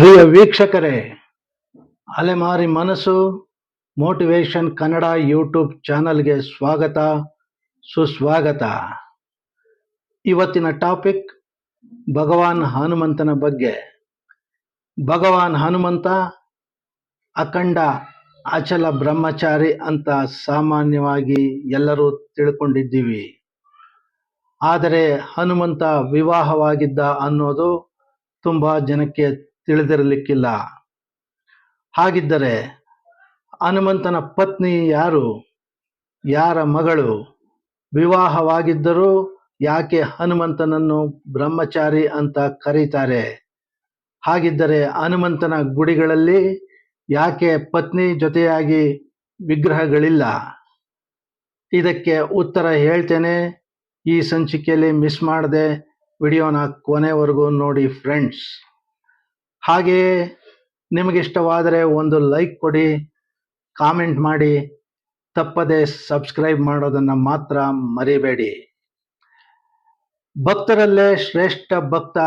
ಪ್ರಿಯ ವೀಕ್ಷಕರೇ, ಅಲೆಮಾರಿ ಮನಸ್ಸು ಮೋಟಿವೇಶನ್ ಕನ್ನಡ ಯೂಟ್ಯೂಬ್ ಚಾನಲ್ಗೆ ಸ್ವಾಗತ, ಸುಸ್ವಾಗತ. ಇವತ್ತಿನ ಟಾಪಿಕ್, ಭಗವಾನ್ ಹನುಮಂತನ ಬಗ್ಗೆ. ಭಗವಾನ್ ಹನುಮಂತ ಅಖಂಡ, ಅಚಲ ಬ್ರಹ್ಮಚಾರಿ ಅಂತ ಸಾಮಾನ್ಯವಾಗಿ ಎಲ್ಲರೂ ತಿಳ್ಕೊಂಡಿದ್ದೀವಿ. ಆದರೆ ಹನುಮಂತ ವಿವಾಹವಾಗಿದ್ದ ಅನ್ನೋದು ತುಂಬಾ ಜನಕ್ಕೆ ತಿಳಿದಿರಲಿಕ್ಕಿಲ್ಲ. ಹಾಗಿದ್ದರೆ ಹನುಮಂತನ ಪತ್ನಿ ಯಾರು? ಯಾರ ಮಗಳು? ವಿವಾಹವಾಗಿದ್ದರೂ ಯಾಕೆ ಹನುಮಂತನನ್ನು ಬ್ರಹ್ಮಚಾರಿ ಅಂತ ಕರೀತಾರೆ? ಹಾಗಿದ್ದರೆ ಹನುಮಂತನ ಗುಡಿಗಳಲ್ಲಿ ಯಾಕೆ ಪತ್ನಿ ಜೊತೆಯಾಗಿ ವಿಗ್ರಹಗಳಿಲ್ಲ? ಇದಕ್ಕೆ ಉತ್ತರ ಹೇಳ್ತೇನೆ. ಈ ಸಂಚಿಕೆಯಲ್ಲಿ ಮಿಸ್ ಮಾಡದೆ ವಿಡಿಯೋನ ಕೊನೆವರೆಗೂ ನೋಡಿ ಫ್ರೆಂಡ್ಸ್. ಹಾಗೆಯೇ ನಿಮಗಿಷ್ಟವಾದರೆ ಒಂದು ಲೈಕ್ ಕೊಡಿ ಕಾಮೆಂಟ್ ಮಾಡಿ, ತಪ್ಪದೆ ಸಬ್ಸ್ಕ್ರೈಬ್ ಮಾಡೋದನ್ನು ಮಾತ್ರ ಮರಿಬೇಡಿ. ಭಕ್ತರಲ್ಲೇ ಶ್ರೇಷ್ಠ ಭಕ್ತ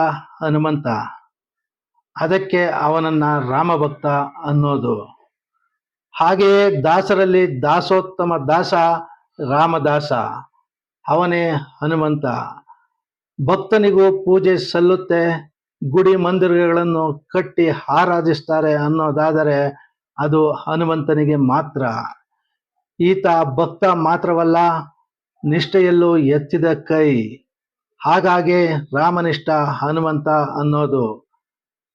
ಹನುಮಂತ. ಅದಕ್ಕೆ ಅವನನ್ನ ರಾಮಭಕ್ತ ಅನ್ನೋದು. ಹಾಗೆಯೇ ದಾಸರಲ್ಲಿ ದಾಸೋತ್ತಮ ದಾಸ ರಾಮದಾಸ. ಅವನೇ ಹನುಮಂತ. ಭಕ್ತನಿಗೂ ಪೂಜೆ ಸಲ್ಲುತ್ತೆ. ಗುಡಿ ಮಂದಿರಗಳನ್ನು ಕಟ್ಟಿ ಆರಾಧಿಸ್ತಾರೆ ಅನ್ನೋದಾದರೆ ಅದು ಹನುಮಂತನಿಗೆ ಮಾತ್ರ. ಈತ ಭಕ್ತ ಮಾತ್ರವಲ್ಲ, ನಿಷ್ಠೆಯಲ್ಲೂ ಎತ್ತಿದ ಕೈ. ಹಾಗಾಗಿ ರಾಮನಿಷ್ಠ ಹನುಮಂತ ಅನ್ನೋದು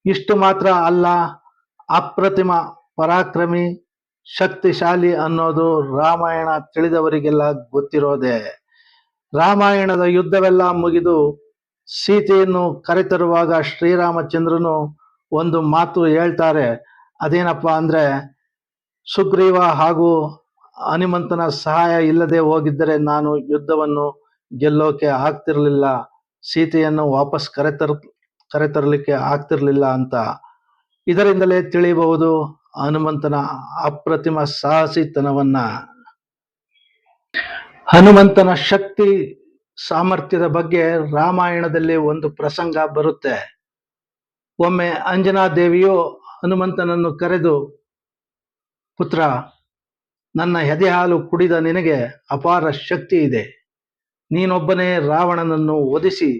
ಇಷ್ಟು ಮಾತ್ರ ಅಲ್ಲ, ಅಪ್ರತಿಮ ಪರಾಕ್ರಮಿ, ಶಕ್ತಿಶಾಲಿ ಅನ್ನೋದು ರಾಮಾಯಣ ತಿಳಿದವರಿಗೆಲ್ಲ ಗೊತ್ತಿರೋದೆ. ರಾಮಾಯಣದ ಯುದ್ಧವೆಲ್ಲ ಮುಗಿದು ಸೀತೆಯನ್ನು ಕರೆತರುವಾಗ ಶ್ರೀರಾಮಚಂದ್ರನು ಒಂದು ಮಾತು ಹೇಳ್ತಾರೆ. ಅದೇನಪ್ಪ ಅಂದ್ರೆ, ಸುಗ್ರೀವ ಹಾಗೂ ಹನುಮಂತನ ಸಹಾಯ ಇಲ್ಲದೆ ಹೋಗಿದ್ದರೆ ನಾನು ಯುದ್ಧವನ್ನು ಗೆಲ್ಲೋಕೆ ಆಗ್ತಿರಲಿಲ್ಲ, ಸೀತೆಯನ್ನು ವಾಪಸ್ ಕರೆತರ, ಕರೆತರಲಿಕ್ಕೆ ಆಗ್ತಿರಲಿಲ್ಲ ಅಂತ. ಇದರಿಂದಲೇ ತಿಳಿಯಬಹುದು ಹನುಮಂತನ ಅಪ್ರತಿಮ ಸಾಹಸಿತನವನ್ನ. ಹನುಮಂತನ ಶಕ್ತಿ ಸಾಮರ್ಥ್ಯದ ಬಗ್ಗೆ ರಾಮಾಯಣದಲ್ಲಿ ಒಂದು ಪ್ರಸಂಗ ಬರುತ್ತೆ. ಒಮ್ಮೆ ಅಂಜನಾ ದೇವಿಯು ಹನುಮಂತನನ್ನು ಕರೆದು, ಪುತ್ರ, ನನ್ನ ಎದೆ ಹಾಲು ಕುಡಿದ ನಿನಗೆ ಅಪಾರ ಶಕ್ತಿ ಇದೆ. ನೀನೊಬ್ಬನೇ ರಾವಣನನ್ನು ಒದಿಸಿ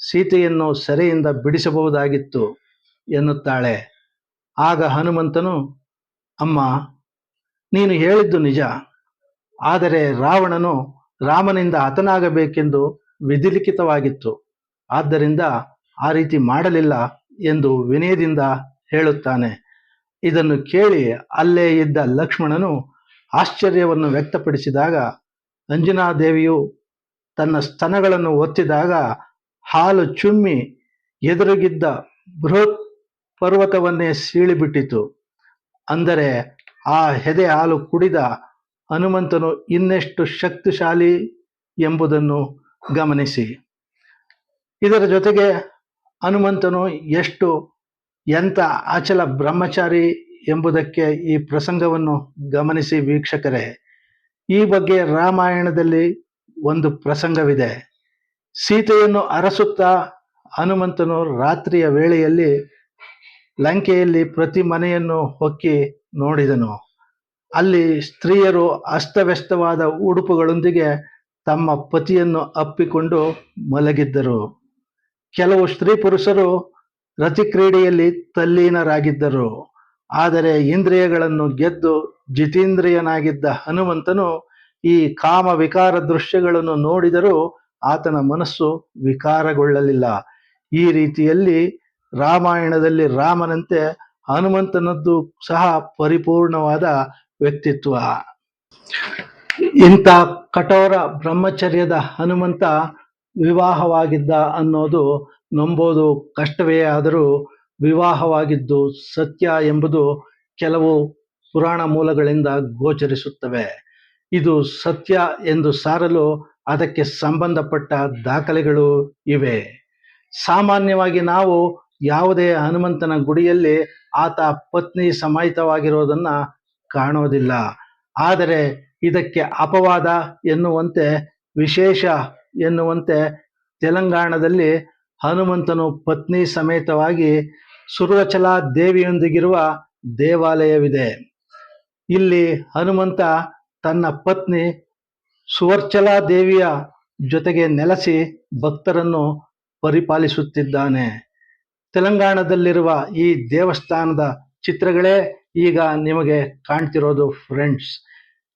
ಸೀತೆಯನ್ನು ಸೆರೆಯಿಂದ ಬಿಡಿಸಬಹುದಾಗಿತ್ತು ಎನ್ನುತ್ತಾಳೆ. ಆಗ ಹನುಮಂತನು, ಅಮ್ಮ, ನೀನು ಹೇಳಿದ್ದು ನಿಜ. ಆದರೆ ರಾವಣನು ರಾಮನಿಂದ ಹತನಾಗಬೇಕೆಂದು ವಿಧಿಲಿಖಿತವಾಗಿತ್ತು. ಆದ್ದರಿಂದ ಆ ರೀತಿ ಮಾಡಲಿಲ್ಲ ಎಂದು ವಿನಯದಿಂದ ಹೇಳುತ್ತಾನೆ. ಇದನ್ನು ಕೇಳಿ ಅಲ್ಲೇ ಇದ್ದ ಲಕ್ಷ್ಮಣನು ಆಶ್ಚರ್ಯವನ್ನು ವ್ಯಕ್ತಪಡಿಸಿದಾಗ, ಅಂಜನಾದೇವಿಯು ತನ್ನ ಸ್ತನಗಳನ್ನು ಒತ್ತಿದಾಗ ಹಾಲು ಚುಮ್ಮಿ ಎದುರುಗಿದ್ದ ಬೃಹತ್ ಪರ್ವತವನ್ನೇ ಸೀಳಿಬಿಟ್ಟಿತು. ಅಂದರೆ ಆ ಹೆದೆ ಹಾಲು ಕುಡಿದ ಹನುಮಂತನು ಇನ್ನೆಷ್ಟು ಶಕ್ತಿಶಾಲಿ ಎಂಬುದನ್ನು ಗಮನಿಸಿ. ಇದರ ಜೊತೆಗೆ ಹನುಮಂತನು ಎಷ್ಟು, ಎಂಥ ಅಚಲ ಬ್ರಹ್ಮಚಾರಿ ಎಂಬುದಕ್ಕೆ ಈ ಪ್ರಸಂಗವನ್ನು ಗಮನಿಸಿ ವೀಕ್ಷಕರೇ. ಈ ಬಗ್ಗೆ ರಾಮಾಯಣದಲ್ಲಿ ಒಂದು ಪ್ರಸಂಗವಿದೆ. ಸೀತೆಯನ್ನು ಅರಸುತ್ತಾ ಹನುಮಂತನು ರಾತ್ರಿಯ ವೇಳೆಯಲ್ಲಿ ಲಂಕೆಯಲ್ಲಿ ಪ್ರತಿ ಮನೆಯನ್ನು ಹೊಕ್ಕಿ ನೋಡಿದನು. ಅಲ್ಲಿ ಸ್ತ್ರೀಯರು ಅಸ್ತವ್ಯಸ್ತವಾದ ಉಡುಪುಗಳೊಂದಿಗೆ ತಮ್ಮ ಪತಿಯನ್ನು ಅಪ್ಪಿಕೊಂಡು ಮಲಗಿದ್ದರು. ಕೆಲವು ಸ್ತ್ರೀ ಪುರುಷರು ರತಿಕ್ರೀಡೆಯಲ್ಲಿ ತಲ್ಲೀನರಾಗಿದ್ದರು. ಆದರೆ ಇಂದ್ರಿಯಗಳನ್ನು ಗೆದ್ದು ಜಿತೇಂದ್ರಿಯನಾಗಿದ್ದ ಹನುಮಂತನು ಈ ಕಾಮ ವಿಕಾರ ದೃಶ್ಯಗಳನ್ನು ನೋಡಿದರೂ ಆತನ ಮನಸ್ಸು ವಿಕಾರಗೊಳ್ಳಲಿಲ್ಲ. ಈ ರೀತಿಯಲ್ಲಿ ರಾಮಾಯಣದಲ್ಲಿ ರಾಮನಂತೆ ಹನುಮಂತನದ್ದು ಸಹ ಪರಿಪೂರ್ಣವಾದ ವ್ಯಕ್ತಿತ್ವ. ಇಂಥ ಕಠೋರ ಬ್ರಹ್ಮಚರ್ಯದ ಹನುಮಂತ ವಿವಾಹವಾಗಿದ್ದ ಅನ್ನೋದು ನಂಬೋದು ಕಷ್ಟವೇ ಆದರೂ ವಿವಾಹವಾಗಿದ್ದು ಸತ್ಯ ಎಂಬುದು ಕೆಲವು ಪುರಾಣ ಮೂಲಗಳಿಂದ ಗೋಚರಿಸುತ್ತವೆ. ಇದು ಸತ್ಯ ಎಂದು ಸಾರಲು ಅದಕ್ಕೆ ಸಂಬಂಧಪಟ್ಟ ದಾಖಲೆಗಳು ಇವೆ. ಸಾಮಾನ್ಯವಾಗಿ ನಾವು ಯಾವುದೇ ಹನುಮಂತನ ಗುಡಿಯಲ್ಲಿ ಆತ ಪತ್ನಿ ಸಮಾಹಿತವಾಗಿರೋದನ್ನ ಕಾಣೋದಿಲ್ಲ. ಆದರೆ ಇದಕ್ಕೆ ಅಪವಾದ ಎನ್ನುವಂತೆ, ವಿಶೇಷ ಎನ್ನುವಂತೆ ತೆಲಂಗಾಣದಲ್ಲಿ ಹನುಮಂತನು ಪತ್ನಿ ಸಮೇತವಾಗಿ ಸುರಚಲ ದೇವಿಯೊಂದಿಗಿರುವ ದೇವಾಲಯವಿದೆ. ಇಲ್ಲಿ ಹನುಮಂತ ತನ್ನ ಪತ್ನಿ ಸುವರ್ಚಲಾ ದೇವಿಯ ಜೊತೆಗೆ ನೆಲೆಸಿ ಭಕ್ತರನ್ನು ಪರಿಪಾಲಿಸುತ್ತಿದ್ದಾನೆ. ತೆಲಂಗಾಣದಲ್ಲಿರುವ ಈ ದೇವಸ್ಥಾನದ ಚಿತ್ರಗಳೇ ಈಗ ನಿಮಗೆ ಕಾಣ್ತಿರೋದು ಫ್ರೆಂಡ್ಸ್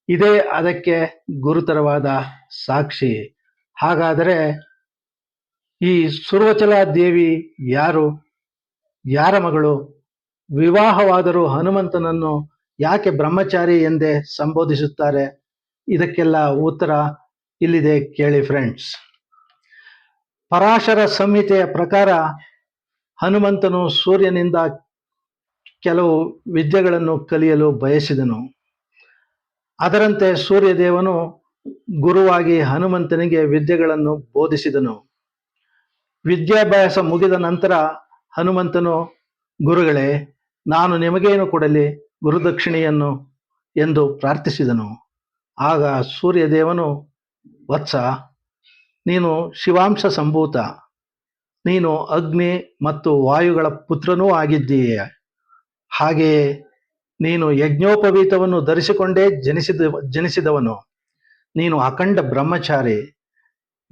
ಇದೇ ಅದಕ್ಕೆ ಗುರುತರವಾದ ಸಾಕ್ಷಿ. ಹಾಗಾದರೆ ಈ ಸುರ್ವಚಲ ದೇವಿ ಯಾರು? ಯಾರ ಮಗಳು? ವಿವಾಹವಾದರೂ ಹನುಮಂತನನ್ನು ಯಾಕೆ ಬ್ರಹ್ಮಚಾರಿ ಎಂದೇ ಸಂಬೋಧಿಸುತ್ತಾರೆ? ಇದಕ್ಕೆಲ್ಲ ಉತ್ತರ ಇಲ್ಲಿದೆ ಕೇಳಿ ಫ್ರೆಂಡ್ಸ್ ಪರಾಶರ ಸಂಹಿತೆಯ ಪ್ರಕಾರ ಹನುಮಂತನು ಸೂರ್ಯನಿಂದ ಕೆಲವು ವಿದ್ಯೆಗಳನ್ನು ಕಲಿಯಲು ಬಯಸಿದನು. ಅದರಂತೆ ಸೂರ್ಯದೇವನು ಗುರುವಾಗಿ ಹನುಮಂತನಿಗೆ ವಿದ್ಯೆಗಳನ್ನು ಬೋಧಿಸಿದನು. ವಿದ್ಯಾಭ್ಯಾಸ ಮುಗಿದ ನಂತರ ಹನುಮಂತನು, ಗುರುಗಳೇ, ನಾನು ನಿಮಗೇನು ಕೊಡಲಿ ಗುರುದಕ್ಷಿಣೆಯನ್ನು? ಎಂದು ಪ್ರಾರ್ಥಿಸಿದನು. ಆಗ ಸೂರ್ಯದೇವನು, ವತ್ಸ, ನೀನು ಶಿವಾಂಶ ಸಂಭೂತ. ನೀನು ಅಗ್ನಿ ಮತ್ತು ವಾಯುಗಳ ಪುತ್ರನೂ ಆಗಿದ್ದೀಯ. ಹಾಗೆಯೇ ನೀನು ಯಜ್ಞೋಪವೀತವನ್ನು ಧರಿಸಿಕೊಂಡೇ ಜನಿಸಿದ, ಜನಿಸಿದವನು. ನೀನು ಅಖಂಡ ಬ್ರಹ್ಮಚಾರಿ.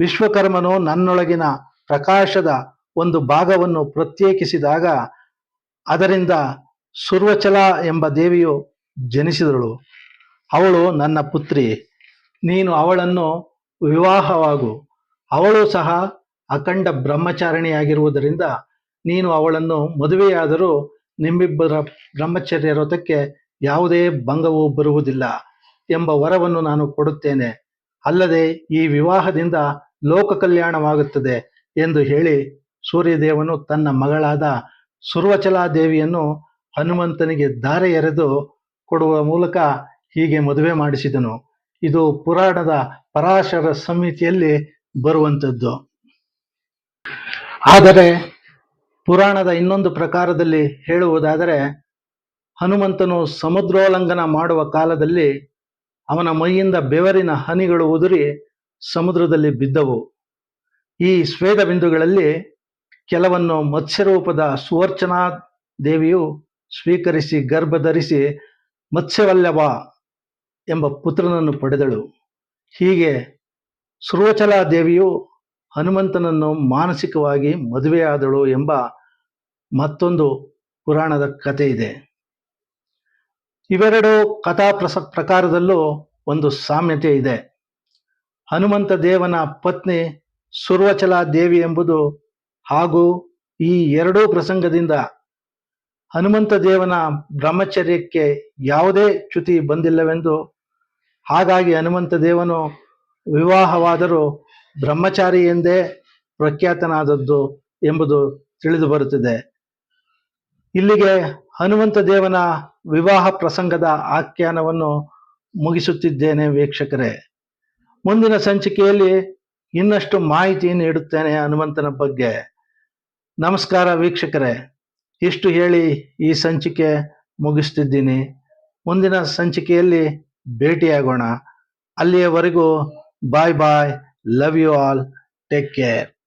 ವಿಶ್ವಕರ್ಮನು ನನ್ನೊಳಗಿನ ಪ್ರಕಾಶದ ಒಂದು ಭಾಗವನ್ನು ಪ್ರತ್ಯೇಕಿಸಿದಾಗ ಅದರಿಂದ ಸುರ್ವಚಲ ಎಂಬ ದೇವಿಯು ಜನಿಸಿದಳು. ಅವಳು ನನ್ನ ಪುತ್ರಿ. ನೀನು ಅವಳನ್ನು ವಿವಾಹವಾಗು. ಅವಳು ಸಹ ಅಖಂಡ ಬ್ರಹ್ಮಚಾರಿಣಿಯಾಗಿರುವುದರಿಂದ ನೀನು ಅವಳನ್ನು ಮದುವೆಯಾದರೂ ನಿಮ್ಮಿಬ್ಬರ ಬ್ರಹ್ಮಚರ್ಯ ವ್ರತಕ್ಕೆ ಯಾವುದೇ ಭಂಗವು ಬರುವುದಿಲ್ಲ ಎಂಬ ವರವನ್ನು ನಾನು ಕೊಡುತ್ತೇನೆ. ಅಲ್ಲದೆ ಈ ವಿವಾಹದಿಂದ ಲೋಕ ಕಲ್ಯಾಣವಾಗುತ್ತದೆ ಎಂದು ಹೇಳಿ ಸೂರ್ಯದೇವನು ತನ್ನ ಮಗಳಾದ ಸುರ್ವಚಲಾದೇವಿಯನ್ನು ಹನುಮಂತನಿಗೆ ದಾರೆ ಎರೆದು ಕೊಡುವ ಮೂಲಕ ಹೀಗೆ ಮದುವೆ ಮಾಡಿಸಿದನು. ಇದು ಪುರಾಣದ ಪರಾಶರ ಸಮಿತಿಯಲ್ಲಿ ಬರುವಂಥದ್ದು. ಆದರೆ ಪುರಾಣದ ಇನ್ನೊಂದು ಪ್ರಕಾರದಲ್ಲಿ ಹೇಳುವುದಾದರೆ, ಹನುಮಂತನು ಸಮುದ್ರೋಲ್ಲಂಘನ ಮಾಡುವ ಕಾಲದಲ್ಲಿ ಅವನ ಮೈಯಿಂದ ಬೆವರಿನ ಹನಿಗಳು ಉದುರಿ ಸಮುದ್ರದಲ್ಲಿ ಬಿದ್ದವು. ಈ ಸ್ವೇದ ಬಿಂದುಗಳಲ್ಲಿ ಕೆಲವನ್ನು ಮತ್ಸ್ಯರೂಪದ ಸುವರ್ಚನಾ ದೇವಿಯು ಸ್ವೀಕರಿಸಿ ಗರ್ಭ ಧರಿಸಿ ಮತ್ಸ್ಯವಲ್ಲಭ ಎಂಬ ಪುತ್ರನನ್ನು ಪಡೆದಳು. ಹೀಗೆ ಸುರ್ವಚಲಾ ದೇವಿಯು ಹನುಮಂತನನ್ನು ಮಾನಸಿಕವಾಗಿ ಮದುವೆಯಾದಳು ಎಂಬ ಮತ್ತೊಂದು ಪುರಾಣದ ಕಥೆ ಇದೆ. ಇವೆರಡು ಕಥಾ ಪ್ರಸ, ಪ್ರಕಾರದಲ್ಲೂ ಒಂದು ಸಾಮ್ಯತೆ ಇದೆ. ಹನುಮಂತ ದೇವನ ಪತ್ನಿ ಸುರ್ವಚಲಾ ದೇವಿ ಎಂಬುದು ಹಾಗೂ ಈ ಎರಡೂ ಪ್ರಸಂಗದಿಂದ ಹನುಮಂತ ದೇವನ ಬ್ರಹ್ಮಚರ್ಯಕ್ಕೆ ಯಾವುದೇ ಚ್ಯುತಿ ಬಂದಿಲ್ಲವೆಂದು ಹಾಗಾಗಿ ಹನುಮಂತ ದೇವನು ವಿವಾಹವಾದರೂ ಬ್ರಹ್ಮಚಾರಿ ಎಂದೇ ಪ್ರಖ್ಯಾತನಾದದ್ದು ಎಂಬುದು ತಿಳಿದು ಬರುತ್ತದೆ. ಇಲ್ಲಿಗೆ ಹನುಮಂತ ದೇವನ ವಿವಾಹ ಪ್ರಸಂಗದ ಆಖ್ಯಾನವನ್ನು ಮುಗಿಸುತ್ತಿದ್ದೇನೆ ವೀಕ್ಷಕರೇ. ಮುಂದಿನ ಸಂಚಿಕೆಯಲ್ಲಿ ಇನ್ನಷ್ಟು ಮಾಹಿತಿ ನೀಡುತ್ತೇನೆ ಹನುಮಂತನ ಬಗ್ಗೆ. ನಮಸ್ಕಾರ ವೀಕ್ಷಕರೇ. ಇಷ್ಟು ಹೇಳಿ ಈ ಸಂಚಿಕೆ ಮುಗಿಸ್ತಿದ್ದೀನಿ. ಮುಂದಿನ ಸಂಚಿಕೆಯಲ್ಲಿ ಭೇಟಿಯಾಗೋಣ. ಅಲ್ಲಿಯವರೆಗೂ bye bye, love you all, take care.